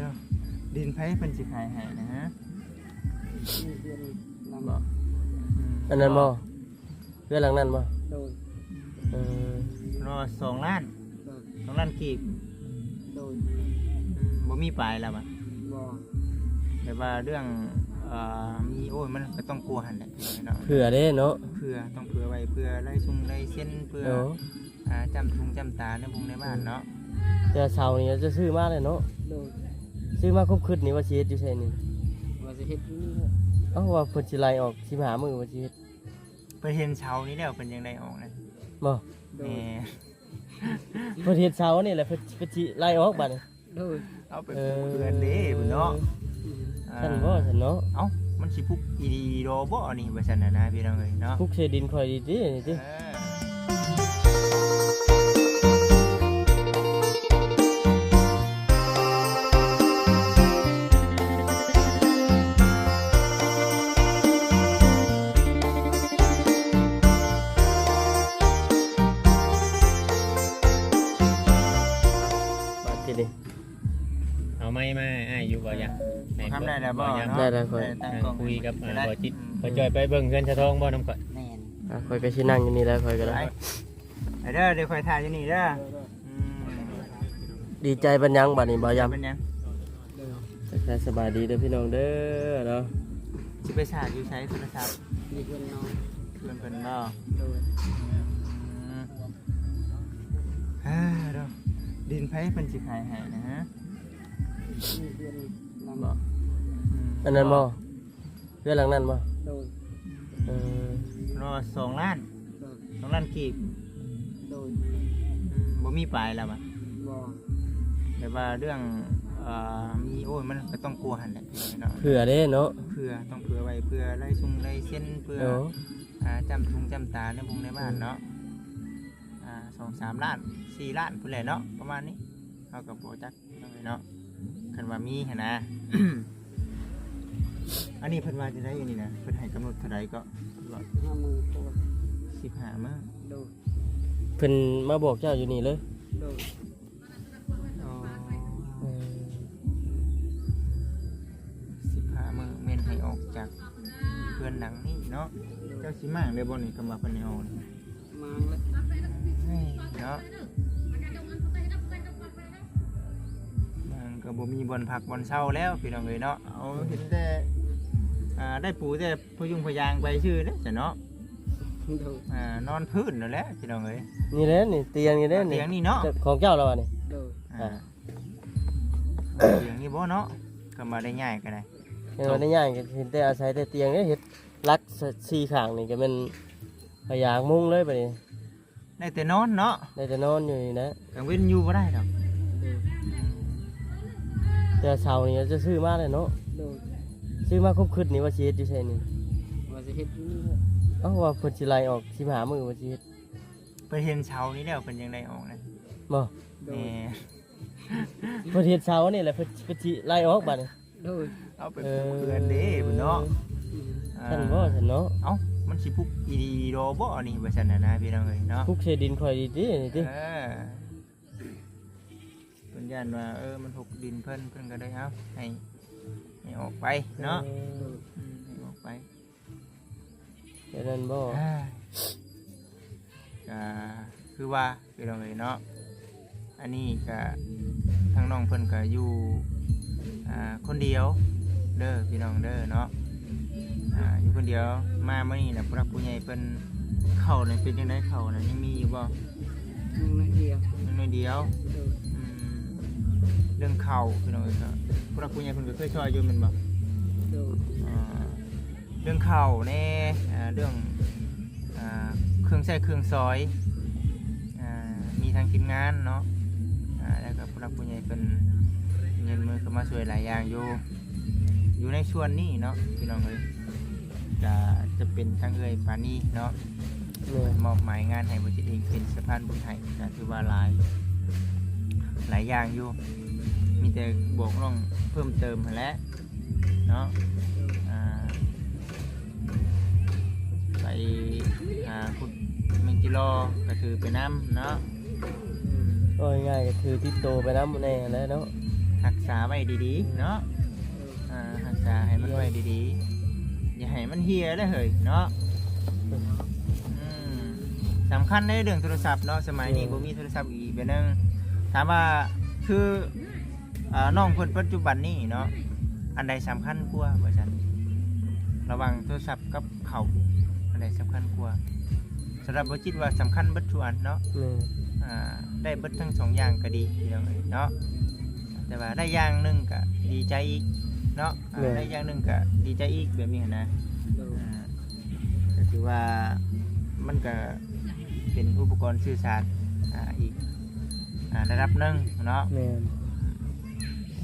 เด้อดินไผเพิ่นสิขายให้นะฮะมีเดือนลำบ่อืมอันนั้นบ่เพื่อนหลังนั้นบ่โดยเออรอสองล้านโดยสองล้านกีบโดยอืมบ่มีปลายแล้วบ่บ่แต่ว่าเรื่องเอ่อมีโอ้ยมันก็ต้องกลัวหั่นแหละเนาะเผื่อเด้เนาะเพื่อต้องเผื่อไว้เพื่อไล่ซุงไล่เส้นเพื่อเนาะอ่าจำทุงจำตาในพุงในบ้านเนาะแต่เสานี่จะซื้อมาเลยเนาะโดย ซื้อมาครบคืนนี่ว่าสิเฮ็ดอยู่ไสนี่ว่าจะเฮ็ดอยู่นี่แหละเอ้าว่าเพิ่นสิไล่ออกสิหามื้อว่าสิเฮ็ดเพิ่นเห็นเช้านี้แล้วเพิ่นยังได้ออกนะบ่โดแหยมเพิ่นเฮ็ดเสานี่แหละเพิ่นเพิ่นสิไล่ออกบัดนี้โดยเอาไปปลูกเพื่อนเด้พุ่นเนาะท่านบ่ท่านเนาะเอ้ามันสิพุกอีดีโดบ่นี่ว่าซั่นน่ะนะพี่น้องเอ้ยเนาะพุกเศษดินข่อยดีตินี่ติเออ อ้ายอยู่บ่ยังหนทำได้แล้วบ่ยังเนาะได้แล้วค่อยตั้งอ่ากล้องคุยกับอ่าได้บ่จิตอืมบ่จอยไปเบิ่งเฮือนชะทองบ่น้ำก่อนแม่นอะข่อยก็สินั่งอยู่นี่แหล้วข่อยก็ไปได้ ไปเด้อเดี๋ยวค่อยถ่ายอยู่นี่เด้ออืมดีใจปัญญังบัดนี้บ่ยามเป็นหยังโดยทักทายสบายดีเด้อพี่น้องเด้อเนาะสิไปสาดอยู่ใช้โทรศัพท์มีเพื่อนน้องเพื่อนเพิ่นเนาะโดยอืมอ่าเด้อดินไผเพิ่นสิขายให้นะฮะมีเพื่อนลำ บ่อืมอันนั้นบ่เพื่อนหลังนั้นบ่โดยเออรอสองล้านโดยสองล้านกีบโดยอืมบ่มีปลายแล้วบ่บ่แต่ว่าเรื่องเอ่อมีโอ้ยมันก็ต้องกลัวหั่นแหละพี่น้องเผื่อเด้เนาะเพื่อต้องเผื่อไว้เพื่อไล่ซุงไล่เส้นเพื่อเนาะอ่าจำทุงจำตาในพุงในบ้านเนาะอ่าสองสามล้านสี่ล้านพุ่นแหละเนาะประมาณนี้เอากับโปรจักเอาไปเนาะ คันว่ามีหั่นนะ อันนี้เพิ่นว่าจะได้อันนี้นะเพิ่นให้กำหนดเท่าไรก็ห้ามือตัวสิบห้ามื้อโดยเพิ่นมาบอกเจ้าอยู่นี่เลยโดยอ๋อเออสิบห้ามื้อเมนให้ออกจากเพื่อนหนังนี่เนาะเจ้าสิมางเลยบ่นี่กำว่าเพิ่นให้เอานี่มาแล้วเฮ้ยเนาะ ก็บ่มีบ่อนผักบ่อนเช่าแล้วพี่น้องเอ้ยเนาะเอาเห็นแต่อ่าได้ปูแต่พยุงพยางไปชื่อเด้อจ้ะเนาะโดยอ่านอนพื้นนั่นแหละพี่น้องเอ้ยนี่แหละนี่เตียงนี่แหละนี่เตียงนี่เนาะของเจ้าแล้วอะนี่โดยอ่าเตียงนี่บ่เนาะก็มาได้ง่ายก็ได้เห็นว่าได้ย่างก็เห็นแต่อาศัยแต่เตียงเด้เฮ็ดรักสี่ข้างนี่ก็แม่นพยางมุงเลยบัดนี้ได้แต่นอนเนาะได้แต่นอนอยู่นี่นะกลางเว้นอยู่บ่ได้ดอกโดย แต่เสานี่จะซื้อมาเลยเนาะโดยซื้อมาครบคืนนี่ว่าสิเฮ็ดอยู่ไสนี่ว่าจะเฮ็ดอยู่นี่แหละเอ้าว่าเพิ่นสิไล่ออกสิหามื้อว่าสิเฮ็ดเพิ่นเห็นเช้านี้แล้วเพิ่นยังได้ออกนะบ่โดแหยมเพิ่นเฮ็ดเสานี่แหละเพิ่นเพิ่นสิไล่ออกบัดนี้โดยเอาไปปลูกเพื่อนเด้พุ่นเนาะอ่าท่านบ่ท่านเนาะเอ้ามันสิพุกอีดีโดบ่นี่ว่าซั่นน่ะนะพี่น้องเอ้ยเนาะพุกเศษดินข่อยดีตินี่ติเออเพิ่น ย่านว่าเออมันหกดินเพิ่นเพิ่นก็ได้เอาให้ให้ออกไปเนาะอออืมให้ออกไปเดี๋ยวนั้นบ่อ่าก็คือว่าพี่น้องเอ้ยเนาะอันนี้ก็ทางน้องเพิ่นก็อยู่อ่าคนเดียวเด้อพี่น้องเด้อเนาะอ่าอยู่คนเดียวมาเมื่อนี้นะผู้รักผู้ใหญ่เพิ่นเข้าเนี่ยเป็นจังได๋เข้าน่ะยังมีอยู่บ่ยังน้อยเดียว ยังน้อยเดียว โดยอืม เรื่องเข่าพี่น้องเอ้ยครับผู้รักผู้ใหญ่เพิ่นก็เคยช่วยอยู่แม่นบ่โดยอ่าเรื่องเข่าแน่อ่าเรื่องอ่าเครื่องใช้เครื่องซอยอ่ามีทางทีมงานเนาะอ่าแล้วก็ผู้รักผู้ใหญ่เป็นเงินมือเข้ามาช่วยหลายอย่างอยู่ อยู่ในส่วนนี้เนาะพี่น้องเอ้ยจะจะเป็นทางเอ้ยปานีเนาะแม่นมอบหมายงานให้บริษัทเองเป็นสะพานบุญไทยก็ถือว่าหลาย หลายอย่างอยู่ มีแต่บวกต้องเพิ่มเติมหั้นแหล้วเนาะอ่าไปหาคุณเมงจิโลก็คือไปน้ำเนาะอืมก็ง่ายๆก็คือติดโตไปนำแน่แหล้วเนาะทรักษาไว้ดีๆเนาะโดยอ่ารักษาให้มันไว้ดีๆ อย่าให้มันเฮียได้อเฮ้ยเนาะอืมสำคัญในเรื่องโทรศัพท์เนาะสมัยนี้บ่มีโทรศัพท์อีกแบบนึงถามว่าคือ อ่าน้องเพิ่นปัจจุบันนี้เนาะอันใดสำคัญกว่าว่าซั่นระหว่างโทรศัพท์กับเขาวอันใดสำคัญกว่าสำหรับบ่จิตว่าสำคัญเบิดทุกอันเนาะแม่นอ่าได้เบิดทั้งสองอย่างก็ดีพี่น้องเอ้ยเนาะแต่ว่าได้อย่างหนึงก็ดีใจอีกเนาะอ่าได้อย่างหนึงก็ดีใจอีกแบบนี้หั้นนะโดยอ่าก็ถือว่ามันก็เป็นอุปกรณ์สื่อสารอ่าอีกอ่าระดับหนึ่งเนาะแม่น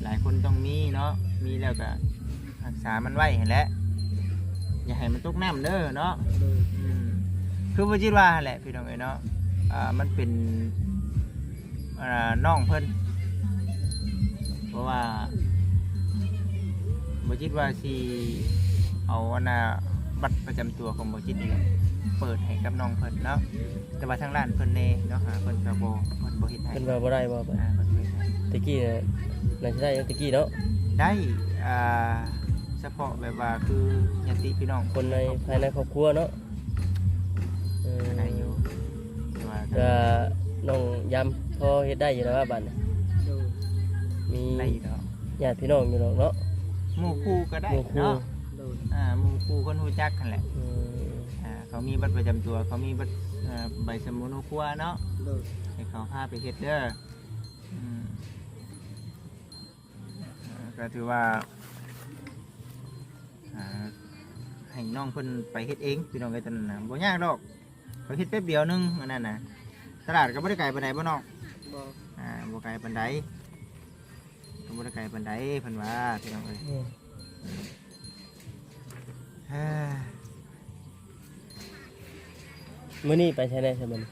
หลายคนต้องมีเนาะมีแล้วก็รักษามันไว้เห็นแหละอย่าให้มันตกน้ำเด้อเนาะโดยอืมคือว่าจิตว่าหั่นแหละพี่น้องเอ้ยเนาะอ่ามันเป็นอ่าน้องเพิ่นเพราะว่าบ่จิตว่าสิเอาอันน่ะบัตรประจำตัวของบ่จิตนี่แหละเปิดให้กับน้องเพิ่นเนาะแต่ว่าทางร้านเพิ่นเน่เนาะหาเพิ่นก็บ่เพิ่นบ่เฮ็ดให้เพิ่นว่าบ่ได้บ่บัดอ่าเพิ่นบ่เฮ็ดให้ ตะกี้น่ะ น่าจะได้อยู่ตะกี้เนาะได้อ่าเฉพาะแบบว่าคือญาติพี่น้องคนในภายในครอบครัวเนาะเออได้อยู่แต่ว่าก็ก็น้องยำพอเฮ็ดได้อยู่แล้วว่าบัดน่ะโดยมีได้อยู่แล้วญาติพี่น้องอยู่หรอกเนาะหมู่คู่ก็ได้หมู่คู่เนาะโดยอ่าหมู่คู่คนรู้จักกันแหละเอออ่าเขามีบัตรประจำตัวเขามีบัตรเอ่อใบสมุนครัวเนาะโดยให้เขาพาไปเฮ็ดเด้ออืมอ่า ก็ถือว่าอ่าให้น้องเพิ่นไปเฮ็ดเองพี่น้องเอ้ยตอนนั้นน่ะบ่ยากดอกเขาเฮ็ดแป๊บเดียวนึงอันนั้นน่ะตลาดก็บ่ได้ไกลปานใดบ่น้องบ่อ่าบ่ไกลปานใดก็บ่ได้ไกลปานใดเพิ่นว่าพี่น้องเอ้ยเออเฮ้ยมื้อนี้ไปใช้ได้ใช่มั้ย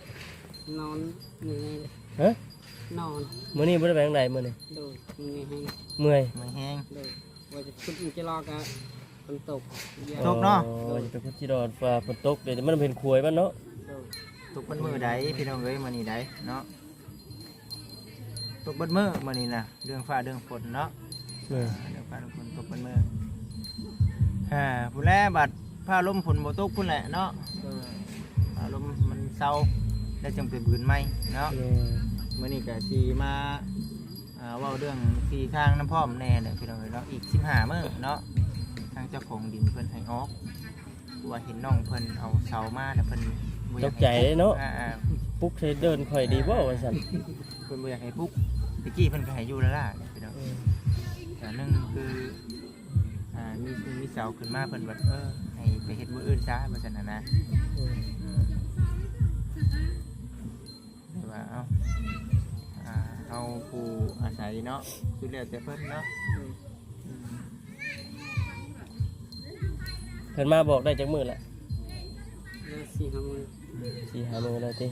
นอนเหนื่อยเลยฮะ นอนมื้อนี้บ่ได้ไปทางใดมื้อนี้โดยเหนื่อยให้เมื่อยมือแห้ง โดยว่าจะขึ้นจะลอกอะฝนตกเยอะตกเนาะอ๋อจะไปพุทธิดอนฟ้าฝนตกเดี๋ยวมันเป็นควยมันเนาะโดยตกเบนมือใดพี่น้องเอ้ยมื้อนี้ใดเนาะตกเบนมือมื้อนี้น่ะเรื่องฟ้าเรื่องฝนเนาะ เอออ่าเรื่องฟ้าเรื่องฝนตกเบนมือฮ่าผู้แลบัดฟ้าลมฝนบ่ตกพุ่นแหละเนาะโดยฟ้าลมมันเศร้าแล้วจึงไปบืนใหม่เนาะเออ มื้อนี้ก็สิมาอ่าเว้าเรื่องสีทางน้ำพร้อมแน่เด้อพี่น้องเอ้ยเนาะอีก15มื้อเนาะทางเจ้าของดินเพิ่นให้ออกเพราะว่าเห็นน้องเพิ่นเอาเสามาแล้วเพิ่นบ่อตยากกให้ใจเลยเนาะ อ่าๆปุ๊กเทเดินค่อยดีบ่ว่าซั่นเพิ่นบ่อยากให้พุกตะกี้เพิ่นก็ให้อยู่แล้วล่ะพี่น้องเออแต่หนึงคืออ่ามีคือมีเสาขึ้นมาเพิ่นว่าเออให้ไปเฮ็ดมื้ออื่นซะว่าซั่นน่ะนะ ว่าเอาอ่าเอาผู้อาศัยเนาะคือแล้วแต่เพิ่นเนาะโดยอืมเพิ่นมาบอกได้จักมื้อละแล้วสี่ห้ามือสี่ห้ามื้อแล้วติ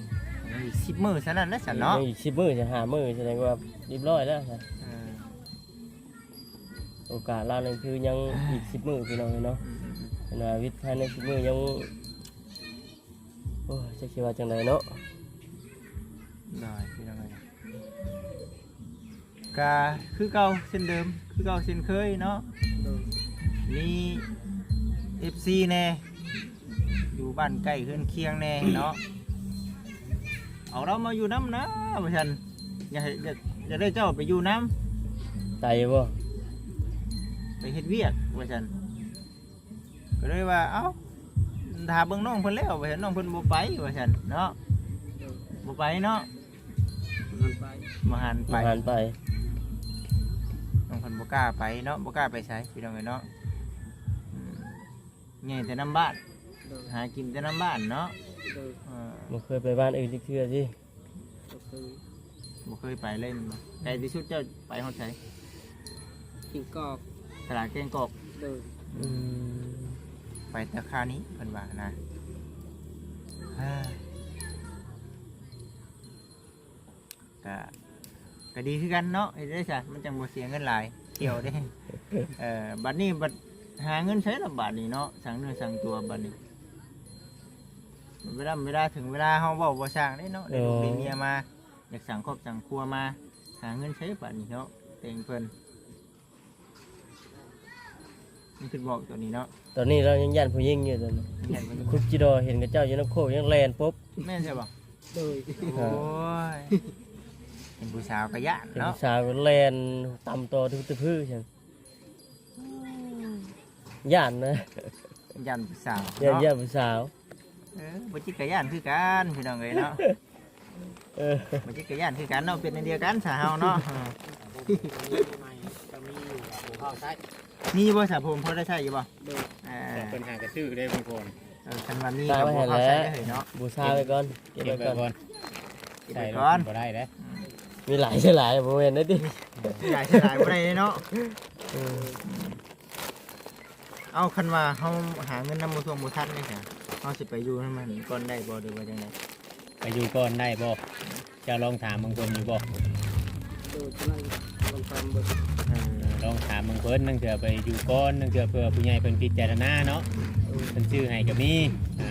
ยังอีก10มื้อซะนั่นนะซั่นเนาะยังอีก10มื้อจะหามื้อแสดงว่าเรียบร้อยแล้วค่ะเออโอกาสลาวนึงคือยังอีก10มื้อพี่น้องเนาะอืมเห็นว่าวิทย์ภายใน10มื้อยังโอ้ยจักสิว่าจังไดเนาะ ๆได้พี่น้องเอ้ยก็คือเก่าเส้นเดิม คือเก่าเส้นเคยเนาะโดยมีเอฟซีแน่อยู่บ้านใกล้เฮือนเคียงแน่เนาะเอาเรามาอยู่น้ำนะพ่ชันอย่าให้อย่าอย่าได้เจ้าไปอยู่น้ไตบ่ำไปเฮ็ดเวียกพ่ชันก็เลยว่าเอ้าถาเบิ่งน้องเพิ่นแล้วพ่ชันน้องเพิ่นบ่ไปพ่ชันเนาะโดยบ่ไปเนาะ มันไปบ่หันไปอาหารไปน้องเพิ่นบ่กล้าไปเนาะบ่กล้าไปไสพี่น้องเอ้ยเนาะอืมใหญ่แต่น้ำบ้านโดยหากินแต่น้ำบ้านเนาะโดยเออบ่เคยไปบ้านอื่นจักเทื่อสิก็คือบ่เคยไปเลยแม่นบ่ไกลที่สุดเจ้าไปฮอดไสกินกอกตลาดแกงกอกโดยอืมไปแต่คราวนี้เพิ่นว่านะเฮ้ย ก็ก็ดีคือกันเนาะเฮ็ดได้ซะมันจังบ่เสียเงินหลายเที่ยวเด้เอ่อบัดนี้บัดหาเงินใช้ละบาทนี่เนาะสั่งเนื้อสั่งตัวบัดนี้เวลาเวลาถึงเวลาเฮาเว้าบ่สร้างได้เนาะได้ลูกได้เมียมาอยากสั่งครอบสั่งครัวมาหาเงินใช้บัดนี้เนาะเต็งเพิ่นคือบอกตัวนี้เนาะตอนนี้เรายังย่านผู้หญิงอยู่ตอนนี้เห็นมันคุกจิโดเห็นกับเจ้าอยู่นำโคกยังแลนปุ๊บแม่นใช่ป่ะโดยโอ้ย เป็นผู้สาวก็ยากเห็นเนาะผู้สาวแลนตำตัวทุกตะพื้อฉันย่านนะยันผู้สาวย่านเนาะย่านผู้สาว เออบ่จิกกะย่านคือกันพี่น้องเอ้ยเนาะเออบ่จิกกะย่านคือกันเนาะเป็นอันเดียวกันสาเฮาเนาะจะมีอยู่หัวข้าวใช้มีบ่สาผมพอได้ใช้อยู่บ่โดยเอ่าแต่เป็นหากระชื่อได้บางคนเออคันว่ามีก็บ่เข้าใช้ได้เนาะบูชาไว้ก่อนเก็บเก็บไว้ไว้ก่อนก่อน เก็บใช่ไว้แล้วก่อนบ่ได้เด้อ มีหลายใช่หลายบ่แม่นได้ดิใหญ่หลายบ่ได้เนาะเออเอาคันว่าเฮาหาเงินนำบ่ทวงบ่ทันนี่จ้ะเฮาสิไปอยู่ให้มันก่อนได้บ่หรือว่าจังได๋ไปอยู่ก่อนได้บ่จะลองถามบางคนอยู่บ่โดยฉะนั้นลองทำเบิดเออลองถามบางคนนั่งเถื่อไปอยู่ก่อนนั่งเถื่อเพื่อผู้ใหญ่เป็นพิจารณาเนาะเป็นชื่อให้ก็มีอ่า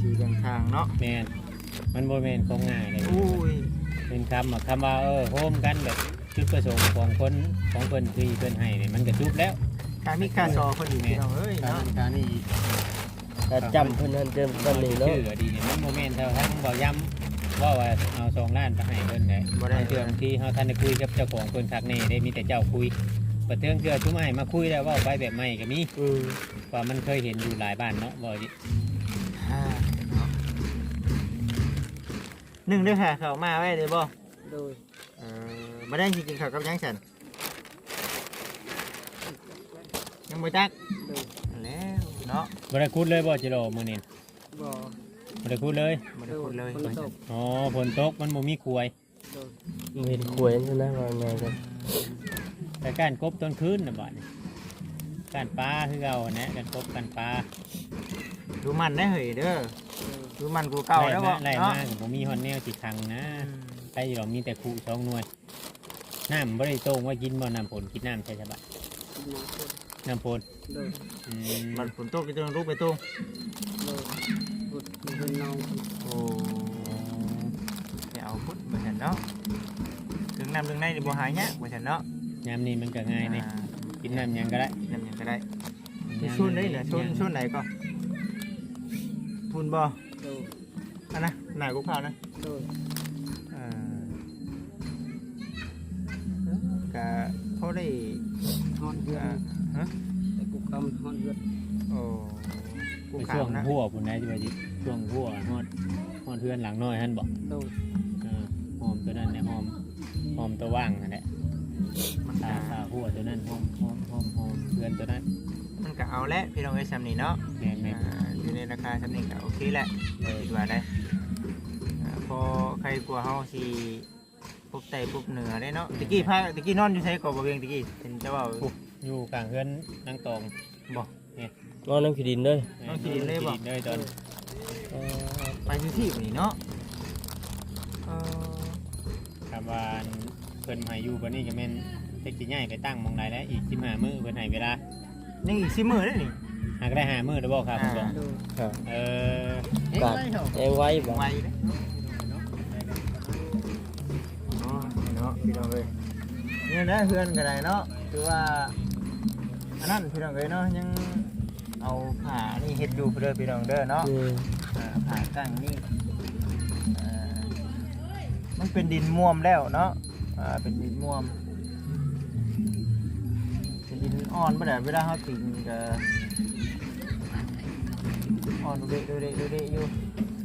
ที่จังทางเนาะแม่นมันบ่แม่นของง่ายเลย อุ้ย เป็นคำอะคำว่าเออโฮมกันแบบจุดประสงค์ของคนของเพิ่นที่เพิ่นให้นี่มันก็จุบแล้วการมีการสอคนอีกพี่น้องเอ้ยการเนาะการนี่แต่จำเพิ่นนั่นเดิมตอนนี้เนาะชื่อก็ดีเนี่ยมันโมเมนต์เท่าทั้งบ่ย้ำว่าว่าเอาสองล้านไปให้เพิ่นได้บ่ได้บางเทื่อบางทีเฮาท่านได้คุยกับเจ้าของเพิ่นคักแน่ได้มีแต่เจ้าคุยบ่เทื่อเทื่อชุมให้มาคุยแล้วเว่าไปแบบใหม่ก็มีอืมว่ามันเคยเห็นอยู่หลายบ้านเนาะบ่ดิอ่าเนาะ หนึ่งเด้วยค่ะเขามาไว้เลยบ่โดยเออมาได้จริงๆเขากับยังฉันยังบ่จักโดยแล้วเนาะบ่ได้คุดเลยบ่จิโร่มื้อนี้บ่บ่ได้คุดเลย บ่ได้พูดเลยฝนตกอ๋อฝนตกมันบ่มีควยโดยบ่เห็นขวยนั่นนะว่าไงกันแต่การกบตอนคืนน่ะบ่นี่การปลาคือเก่านะการกบการปลาดูมันได้เหยเด้อ โดยดูมันกูเก่าแล้วบ่ไล่เนาะมาก็บ่มีฮอนแนวสิคังนะอืมใครหรอกมีแต่คูสองหน่วยน้ำบ่ได้โต้งว่ากินบ่น้ำผลกินน้ำใช่ใช่ปะกินน้ำสดน้ำผลโดยอืมมันฝนตกจะต้องรูปไปตรงโดยพุดเป็นน้องโอ้เดี๋ยวเอาพุทธมาฉันเนาะถึงน้ำถึงในนี่บ่หายยากมาฉันเนาะยามนี้มันก็ง่ายนี่อ่ากินน้ำหยังก็ได้น้ำหยังก็ได้ที่ชุนได้เหรอชุนชุนไหนก็ทุนบ่โดย อันนะหนากูข่าวนะโดยเอ่อก็เขาได้ฮอนเดืออ่านฮะแต่กูกำฮอนเดือนโอ้กูในข่าช่ววงนะหัวพุ่นนะที่ว่าสิช่วงหัวฮอดฮอดเพื่อนหลังน้อยหั่นบ่โดยเออหอมตัวนั้นเนี่ยหอมหอมตัวว่างนั่นแหละมันตาก็ตาหัวตัวนั้นหอมหอมหอมหอมเพื่อนตัวนั้นมันก็เอาแหละพี่น้องไอ้ยซ้ำนี่เนาะแม่นแม่นอ่าอยู่ในราคาซ้ำนี่ก็โอเคแหละคิดว่าได้ อ่าพอใครกลัวเฮาสิพบไตพบเหนือได้เนาะตะกี้พาตะกี้นอนอยู่ไสก่อบ่เวียงตะกี้เห็นเจ้าว่าอยู่กลางเพื่อนนั่งตองบ่นอนน้ำขี้ดินเด้อน้องกินเลยบ่กินเลยตอนเออไปอยู่ที่นี่เนาะเออคำว่าเพิ่นให้อยู่บัดนี้ก็แม่นเล็กสิใหญ่ไปตั้งหมองใดแล้วอีก15มื้อเพิ่นให้เวลายังอีกสิมื้อเด้อนี่ หากได้หามื้อแล้วบ่ครับผมบอกโดยครับเออกาดแองไว้บ่ ไวเด้อ พี่น้องเอ้ยเนี่ยนะเพื่อนก็ได้เนาะคือว่าอันนั้นพี่น้องเอ้ยเนาะยังเอาผ้านี่เฮ็ดอยู่เด้อพี่น้องเด้อเนาะอืมอ่าผ่าตั้งนี่อ่ามันเป็นดินม่วมแล้วเนาะอ่าเป็นดินม่วมเป็นดินอ่อนปะเดี๋ยวเวลาเขาติงก็อ่อนดูเดะดูเดะดูเดะอยู่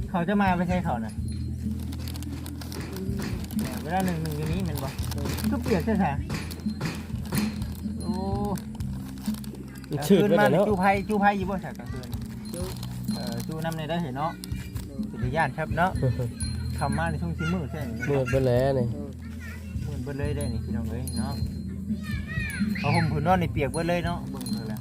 เขาจะมาไปใช้เขาน่ะ เนี่ยเวลาหนึ่งหนึ่งอย่างนี้แมันบอกก็เปียกใช่ไหมโอ้มันชืดคืนไว้มาเดี๋ยวนี่เนาะจูไพ่จูไพ่ยี่บ่ฉากกลางคืนจุ๊บเอ่อจูน้ำในได้เห็นเนาะโดยสุดยอดครับเนาะคำมาในช่วงที่มืดใช่ไหมมืดไปแล้วนี่โดยมืดเบิดเลยได้นี่พี่น้องเอ้ยเนาะเอาห่มผืนนอนในเปียกเบิดเลยเนาะเบิ่งเลยละ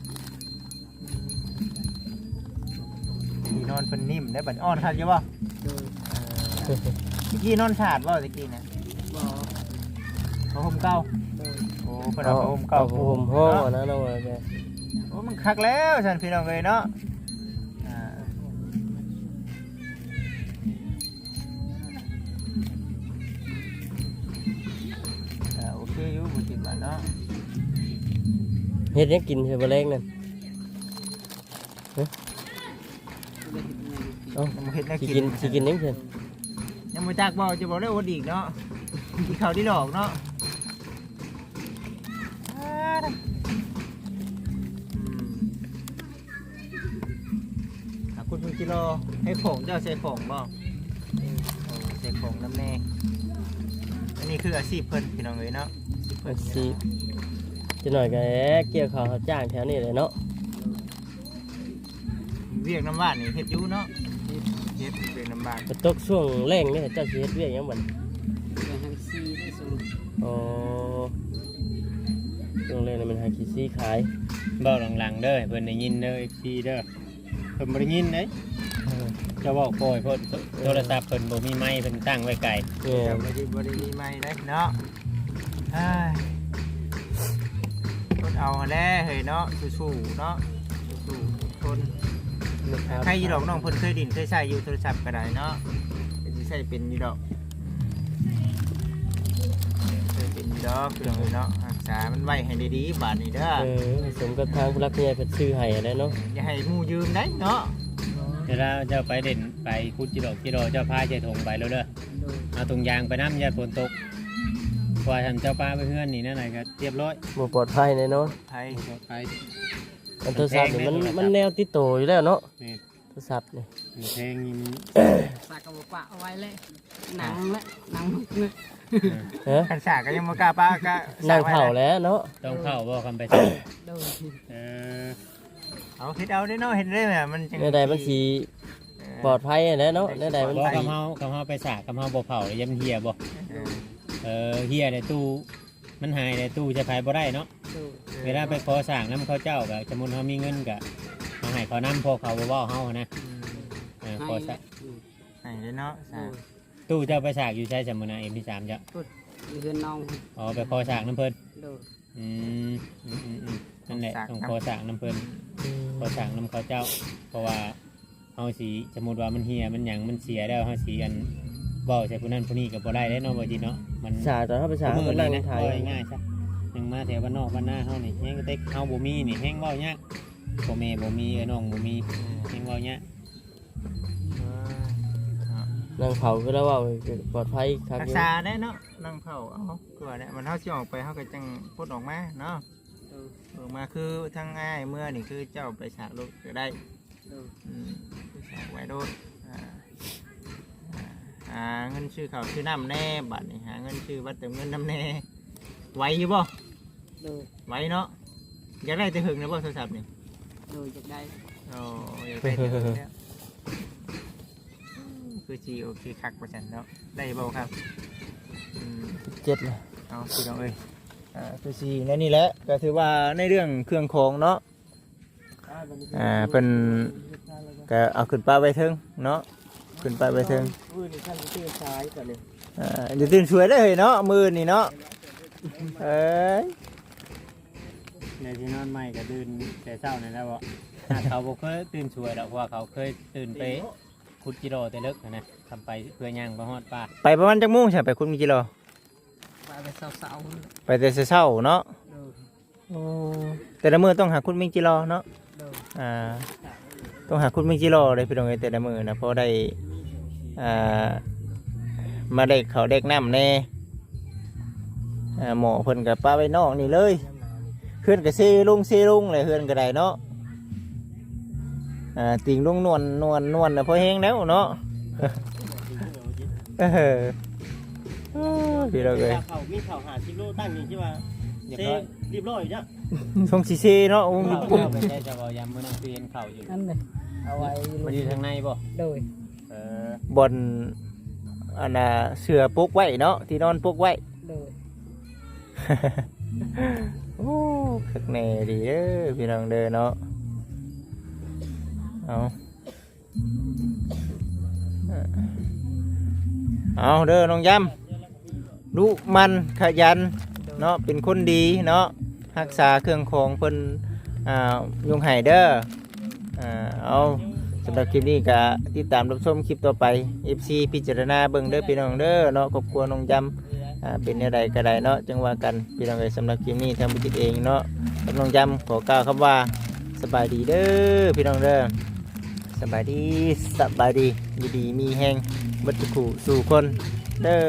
ที่นอนเป็นนิ่มได้บัดอ่อนครับใช่ป่ะโดยเออ ตะกี้นอนฉาดว่าตะกี้นะบ่เขาห่มเก่าโดยโอ้เพิ่นเอาผ้าห่มเก่าเอาผ้าห่มห่อเนาะนะน้องว่าแกโอ้มันคักแล้วฉันพี่น้องเอ้ยเนาะอ่าอ่าโอเคอยู่บุจิตบ้านเนาะเฮ็ดหยังกินเฮ็ดบ่แรงนั่นเอ้ายังบ่เฮ็ดแนวสิกิกินนสิกินหยังเพิ่น ยังบ่จักบ่จะบอกได้อดอีกเนาะกินข้าวที่ดอกเนาะอืมอะคุณคุณกิโลให้ของเจ้าใส่ของบ่โอ้ใส่ของน้ำแน่อันนี้คืออาชีพเพิ่นพี่น้องเอ้ยเนาะอาชีพจะหน่อยก็แหเกี่ยวข้าวรับจ้างแถวนี้เลยเนาะ เวียกน้ำบ้านนี่เฮ็ดอยู่เนาะ บ้านก็ตกช่วงแรงนี่เจ้าสิเฮ็ดเวียกหยังบัดเดี๋ยวให้ซีได้สูงอ๋อช่วงแรงนี่มันหาขี้ซี่ขายเบ้าหลังๆเด้อให้เพิ่นได้ยินเด้อ FC เด้อเพิ่นบ่ได้ยินเด้เจะบอกปล่อยเพิ่นโทรศัพท์เพิ่นบ่มีไมค์เพิ่นตั้งไว้ไกลเนี่ยแต่บ่ได้บ่ได้มีไม้ได้เนาะเอ้ยคนเอาแน่เฮ้ยเนาะสู้ๆเนาะสู้ๆทน ใครอยู่ดอกน้องเพิ่นเคยดินเคยใช้อยู่โทรศัพท์ก็ได้เนาะเป็นสิใช้เป็นอยู่ดอกเคยเป็นอยู่ดอกเรื่องนี้เนาะรักษามันไว้ให้ดีๆบาดนี้เด้อเออสมกับทางผู้รักผู้ใหญ่เพิ่นซื้อให้ได้เนาะอย่าให้หมู่ยืมได้เนาะเวลาเจ้าไปเด่นไปคุดจิโรจิโรเจ้าพาใจถงไปแล้วเด้อโดยเอาตรงยางไปน้ำยาฝนตกกว่าทำเจ้าป้าไปเพื่อนนี่นั่นไหนก็เรียบร้อยบ่ปลอดภัยแน่นอนไทยไปอั นโทรศัพท์นี่มันมันแนวติดโตอยู่แล้วเนาะนี่โทรศัพท์นี่มันแพงนี่มันสากกระบอกปะเอาไว้เลยหนังละหนังนึกฮะคันสากก็ยังบ่กล้าป้าก็นั่งเผาแล้วเนาะต้องเข้าบ่คำไปสั่งโดยเออเอาคิดเอาได้เนาะเห็นได้แหมมันจังแนวใดมันสิปลอดภัยแน่เนาะแนวใดมันบ่สิคำเฮาคำเฮาไปสากคำเฮาบ่เผาเลยยำเฮียบ่เออเออเฮียในตู้ มันหายในตู้จะขายบ่ได้เนาะโดยเวลาไปขอสั่งน้ำเขาเจ้าก็สมมุติเฮามีเงินก็เอาให้เขานำพอเขาบ่เว้าเฮานะอืมเออให้ขอสั่งให้ได้เนาะโดสากยตู้เจ้าไปสากอยู่ใช้สมุนไพร MP3 เจ้ามีเพื่อนน้องอ๋อไปขอสั่งน้ำเพิ่นโดยอืมอืมอืมอืมนั่นแหละต้องขอสั่งน้ำเพิ่นพอสั่งน้ำเขาเจ้า เพราะว่าเฮาสีสมมติว่ามันเหียมันหยังมันเสียแล้วเฮาสีกัน เว้าใส่ผู้นั้นผู้นี้ก็บ่ได้แล้วเนาะบ่จิเนาะมันสาตอนเฮาไปสามืก็อนั่นี่งนะถ่ายเว้าง่ายๆซะยังมาแถวบ้านนอกบ้านหน้าเฮานี่แฮงเต็กเฮาบ่มีนี่แฮงเว้ายากพ่อแม่บ่มีเอ้ยน้องบ่มีแฮงเว้ายากนั่งเผาคือแล้วว่าปลอดภัยครับรักษาได้เนาะนั่งเผาเอาตัวเนี่ยมันเฮาสิออกไปเฮาก็จังพุดออกมาเนาะโดยออกมาคือทั้งง่ายเมื่อนี่คือเจ้าไปฉากรถก็ได้โดยอืมไปฉากไว้รถอ่าอ่า หาเงินชื่อเขาชื่อน้ำแน่บัตรนี่หาเงินชื่อบัตรเติมเงินน้ำแน่ไหวอยู่บ่โดยไหวเนาะอยากได้แต่หึงนะบ่โทรศัพท์นี่โดยจะได้โอ้อยากได้แต่หึงแล้วคือจีโอเคคักประจันเนาะได้บ่ครับอืมเจ็ดเลยเอาพี่น้องเอ้ยอ่าคือสีนั่นนี่แหละก็ถือว่าในเรื่องเครื่องของเนาะ อ่าเป็น ก็เอาขึ้นป้าไปเทิงเนาะ ขึ้นไปไปเทิงอุ้ยนี่ท่านชื่อซ้ายก่อนเลยอ่าเดี๋ยวตื่นสวยได้เลยเนาะมือนี่เนาะเอ้ยในที่นอนใหม่ก็ตื่นแต่เช้านั่นแล้วบ่เขาบ่เคยตื่นช่วยดอกเพราะว่าเขาเคยตื่นไปขุดจิโร่แต่เลิกนะทำไปเพื่อย่างไปฮอดป่าไปประมาณจักโมงใช่ไปคุณกิโลไปไปเสาไปแต่เช้าๆเนาะโอ้แต่ละมือต้องหาคุณมิงกิโลเนาะอ่าต้องหาคุณมิงกิโลเลยพี่น้องเอ้แต่ละมือนะเพราะได้ มาได้เขาวเด็กน้ำแน่อ่าหมอเพิ่นกับป้าไว้นอกนี่เลยเพื่อนกับซีลุงซีลุงเลยเพื่อนก็ได้เนาะอ่าติงลุงนวลนวลนวลนะพอแห้งแล้วเนาะเออโอ้ยพี่เราเลยเขามีเขาหาชิโร่ตั้งนี่ที่ว่าเรียบเซร้อยรีบร้อยอยู่จ้ะทรงซีซีเนาะอุ้มเข้าปุ๊บเข้าไปได้จะบ่ยามมื้อนั้นคือเห็นเข้าอยู่นั่นเลยเอาไว้มันอยู่ทางในบ่โดยเออ บนอันน่ะเสือปุกไว้เนาะที่นอนปุกไว้ โดยโอ้คึกแน่ดีเด้อพี่น้องเด้อเนาะเอาเอาเด้อน้องย้ำลูกมันขยันเนาะเป็นคนดีเนาะรักษาเครื่องของเพิ่นอ่ายุงไห้เด้ออ่าเอา สำหรับคลิปนี้ก็ติดตามรับชมคลิปต่อไป FC พิจารณาเบิ่งเด้อพี่น้องเด้อเนาะครอบครัวน้องยำอ่าเป็นแนวใดก็ได้เนาะจังว่ากันพี่น้องเอ้ยสำหรับคลิปนี้ทางบุจิตเองเนาะกำลังจำขอกล่าวคำว่าสบายดีเด้อพี่น้องเด้อสบายดีสบายดีอยู่ดีมีแห้งบัดทุกคู่สู่คนเด้อ